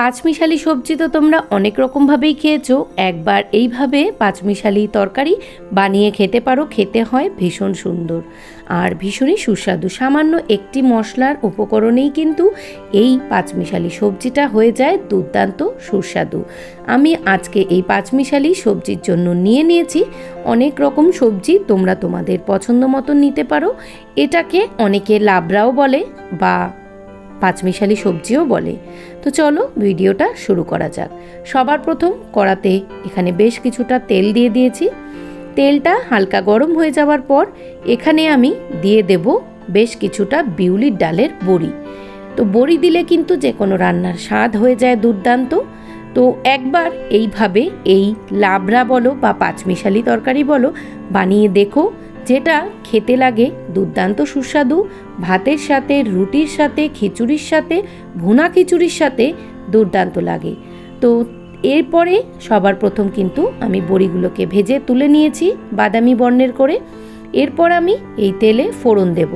পাঁচমিশালি সবজি তো তোমরা অনেক রকমভাবেই খেয়েছো। একবার এইভাবে পাঁচমিশালি তরকারি বানিয়ে খেতে পারো, খেতে হয় ভীষণ সুন্দর। আর ভীষণই সুস্বাদু। সামান্য একটি মশলার উপকরণেই কিন্তু এই পাঁচমিশালি সবজিটা হয়ে যায় দুর্দান্ত সুস্বাদু। আমি আজকে এই পাঁচমিশালি সবজির জন্য নিয়ে নিয়েছি। অনেক রকম সবজি তোমরা তোমাদের পছন্দ মতন নিতে পারো। এটাকে অনেকে লাবড়াও বলে বা পাঁচমিশালি সবজিও বলে। তো চলো ভিডিওটা শুরু করা যাক। সবার প্রথম কড়াতে এখানে বেশ কিছুটা তেল দিয়ে দিয়েছি। তেলটা হালকা গরম হয়ে যাওয়ার পর এখানে আমি দিয়ে দেব বেশ কিছুটা বিউলির ডালের বড়ি। তো বড়ি দিলে কিন্তু যে কোনো রান্নার স্বাদ হয়ে যায় দুর্দান্ত। তো একবার এইভাবে এই লাবড়া বলো বা পাঁচমিশালি তরকারি বলো বানিয়ে দেখো। যেটা খেতে লাগে দুর্দান্ত সুস্বাদু, ভাতের সাথে, রুটির সাথে, খিচুড়ির সাথে, ভুনা খিচুড়ির সাথে দুর্দান্ত লাগে। তো এরপরে সবার প্রথম কিন্তু আমি বড়িগুলোকে ভেজে তুলে নিয়েছি বাদামি বর্ণের করে। এরপর আমি এই তেলে ফোড়ন দেব।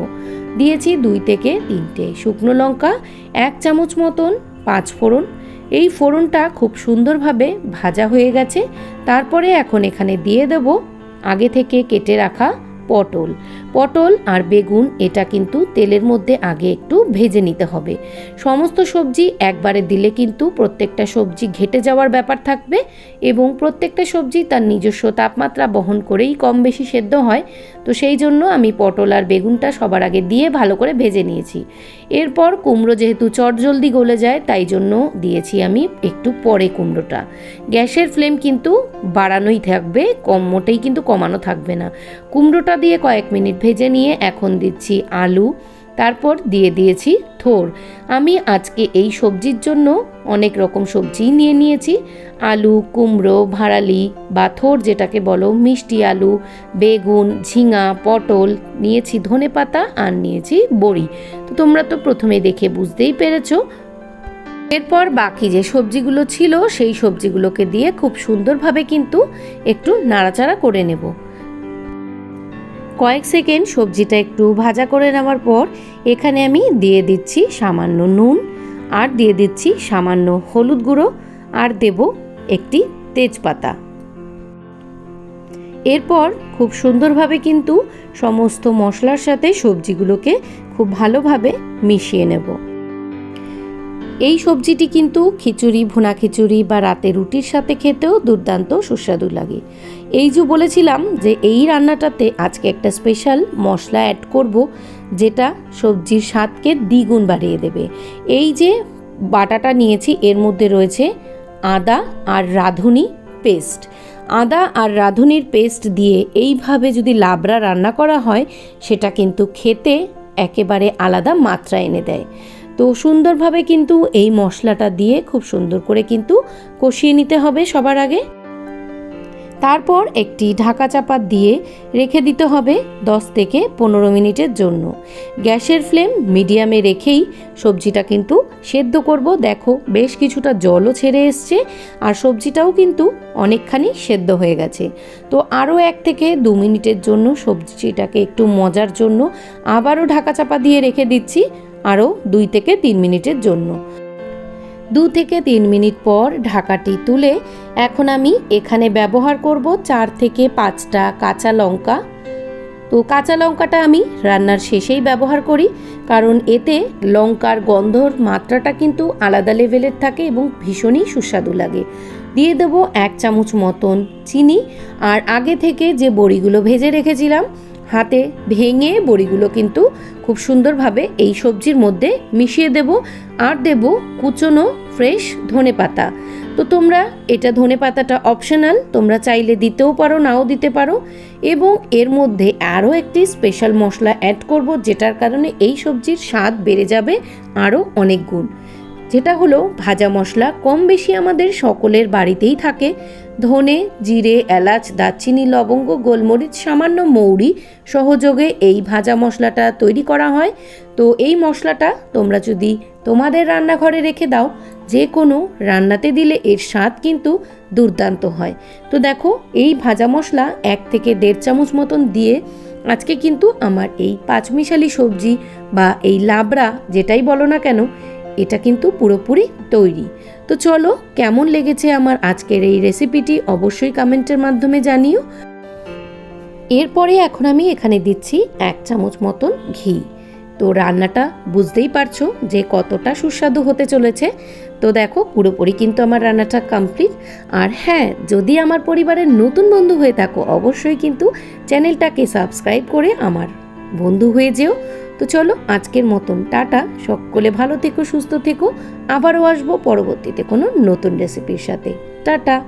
দিয়েছি দুই থেকে তিনটে শুকনো লঙ্কা, এক চামচ মতন পাঁচ ফোড়ন। এই ফোড়নটা খুব সুন্দরভাবে ভাজা হয়ে গেছে। তারপরে এখন এখানে দিয়ে দেব আগে থেকে কেটে রাখা পটল। পটল আর বেগুন এটা কিন্তু তেলের মধ্যে আগে একটু ভেজে নিতে হবে। সমস্ত সবজি একবারে দিলে কিন্তু প্রত্যেকটা সবজি ঘেটে যাওয়ার ব্যাপার থাকবে এবং প্রত্যেকটা সবজি তার নিজস্ব তাপমাত্রা বহন করেই কম বেশি সেদ্ধ হয়। তো সেই জন্য আমি পটল আর বেগুনটা সবার আগে দিয়ে ভালো করে ভেজে নিয়েছি। এরপর কুমড়ো যেহেতু চটজলদি গলে যায়, তাই জন্য দিয়েছি আমি একটু পরে কুমড়োটা। গ্যাসের ফ্লেম কিন্তু বাড়ানোই থাকবে, কম মোটেই কিন্তু কমানো থাকবে না। কুমড়োটা দিয়ে কয়েক মিনিট ভেজে নিয়ে এখন দিচ্ছি আলু, তারপর দিয়ে দিয়েছি থোর। আমি আজকে এই সবজির জন্য অনেক রকম সবজি নিয়ে নিয়েছি। আলু, কুমড়ো, ভাড়ালি বা থোর যেটাকে বলো, মিষ্টি আলু, বেগুন, ঝিঙা, পটল নিয়েছি ধনে পাতা আর নিয়েছি বড়ি। তো তোমরা তো প্রথমে দেখে বুঝতেই পেরেছ। এরপর বাকি যে সবজিগুলো ছিল সেই সবজিগুলোকে দিয়ে খুব সুন্দরভাবে কিন্তু একটু নাড়াচাড়া করে নেব। কয়েক সেকেন্ড সবজিটা একটু ভাজা করে নেওয়ার পর এখানে আমি দিয়ে দিচ্ছি সামান্য নুন আর দিয়ে দিচ্ছি সামান্য হলুদ গুঁড়ো আর দেব একটি তেজপাতা। এরপর খুব সুন্দরভাবে কিন্তু সমস্ত মশলার সাথে সবজিগুলোকে খুব ভালোভাবে মিশিয়ে নেব। এই সবজিটি কিন্তু খিচুড়ি, ভুনা খিচুড়ি বা রাতে রুটির সাথে খেতেও দুর্দান্ত সুস্বাদু লাগে। এই যে বলেছিলাম যে এই রান্নাটাতে আজকে একটা স্পেশাল মশলা অ্যাড করব, যেটা সবজির স্বাদকে দ্বিগুণ বাড়িয়ে দেবে। এই যে বাটাটা নিয়েছি, এর মধ্যে রয়েছে আদা আর রাঁধুনি পেস্ট। আদা আর রাঁধুনির পেস্ট দিয়ে এইভাবে যদি লাবড়া রান্না করা হয়, সেটা কিন্তু খেতে একেবারে আলাদা মাত্রা এনে দেয়। তো সুন্দরভাবে কিন্তু এই মশলাটা দিয়ে খুব সুন্দর করে কিন্তু কষিয়ে নিতে হবে সবার আগে। তারপর একটি ঢাকা চাপা দিয়ে রেখে দিতে হবে 10 থেকে পনেরো মিনিটের জন্য। গ্যাসের ফ্লেম মিডিয়ামে রেখেই সবজিটা কিন্তু সেদ্ধ করব। দেখো বেশ কিছুটা জলও ছেড়ে এসছে আর সবজিটাও কিন্তু অনেকখানি সেদ্ধ হয়ে গেছে। তো আরও এক থেকে দু মিনিটের জন্য সবজিটাকে একটু মজার জন্য আবারও ঢাকা চাপা দিয়ে রেখে দিচ্ছি। আরও দুই থেকে তিন মিনিটের জন্য। দু থেকে তিন মিনিট পর ঢাকাটি তুলে এখন আমি এখানে ব্যবহার করব চার থেকে পাঁচটা কাঁচা লঙ্কা। তো কাঁচা লঙ্কাটা আমি রান্নার শেষেই ব্যবহার করি, কারণ এতে লঙ্কার গন্ধর মাত্রাটা কিন্তু আলাদা লেভেলের থাকে এবং ভীষণই সুস্বাদু লাগে। দিয়ে দেবো এক চামচ মতন চিনি, আর আগে থেকে যে বড়িগুলো ভেজে রেখেছিলাম হাতে ভেঙে বড়িগুলো কিন্তু খুব সুন্দরভাবে এই সবজির মধ্যে মিশিয়ে দেব। আর দেব কুচনো ফ্রেশ ধনে পাতা। তো তোমরা এটা ধনে পাতাটা অপশনাল তোমরা চাইলে দিতেও পারো, নাও দিতে পারো। এবং এর মধ্যে আরও একটি স্পেশাল মশলা অ্যাড করব, যেটার কারণে এই সবজির স্বাদ বেড়ে যাবে আরও অনেক গুণ। যেটা হলো ভাজা মশলা কম বেশি আমাদের সকলের বাড়িতেই থাকে। ধনে, জিরে, এলাচ, দারচিনি, লবঙ্গ, গোলমরিচ, সামান্য মৌরি সহযোগে এই ভাজা মশলাটা তৈরি করা হয়। তো এই মশলাটা তোমরা যদি তোমাদের রান্নাঘরে রেখে দাও যে কোনো রান্নাতে দিলে এর স্বাদ কিন্তু দুর্দান্ত হয়। তো দেখো, এই ভাজা মশলা এক থেকে দেড় চামচ মতন দিয়ে আজকে কিন্তু আমার এই পাঁচমিশালি সবজি বা এই লাবড়া যেটাই বলো না কেন এটা কিন্তু পুরোপুরি তৈরি। তো চলো, কেমন লেগেছে আমার আজকের এই রেসিপিটি অবশ্যই কমেন্টের মাধ্যমে জানিও। এরপরে এখন আমি এখানে দিচ্ছি এক চামচ মতন ঘি। তো রান্নাটা বুঝতেই পারছ যে কতটা সুস্বাদু হতে চলেছে। তো দেখো, পুরোপুরি কিন্তু আমার রান্নাটা কমপ্লিট আর হ্যাঁ যদি আমার পরিবারের নতুন বন্ধু হয়ে থাকো, অবশ্যই কিন্তু চ্যানেলটাকে সাবস্ক্রাইব করে আমার বন্ধু হয়ে যেও। তো চলো আজকের মতন, টাটা। সকলে ভালো থেকো, সুস্থ থেকো। আবারও আসব পরবর্তীতে কোনো নতুন রেসিপির সাথে। টাটা।